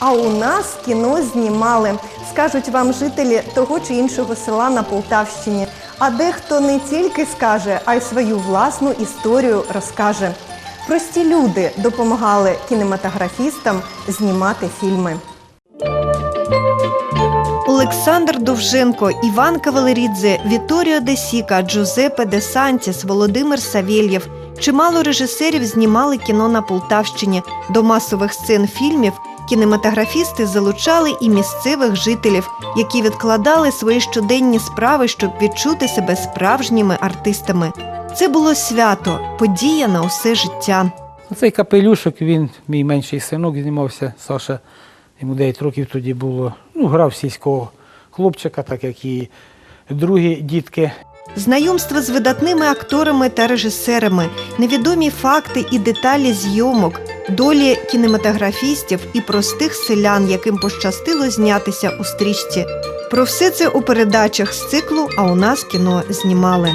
А у нас кіно знімали, скажуть вам жителі того чи іншого села на Полтавщині. А дехто не тільки скаже, а й свою власну історію розкаже. Прості люди допомагали кінематографістам знімати фільми. Олександр Довженко, Іван Кавалерідзе, Віторіо Де Сіка, Джузепе Де Сантіс, Володимир Савєлєв. Чимало режисерів знімали кіно на Полтавщині. До масових сцен фільмів кінематографісти залучали і місцевих жителів, які відкладали свої щоденні справи, щоб відчути себе справжніми артистами. Це було свято, подія на усе життя. Цей капелюшок, він, мій менший синок, знімався, Саша, йому 9 років тоді було. Ну, грав сільського хлопчика, так як і другі дітки. Знайомство з видатними акторами та режисерами, невідомі факти і деталі зйомок, долі кінематографістів і простих селян, яким пощастило знятися у стрічці. Про все це у передачах з циклу А у нас кіно знімали.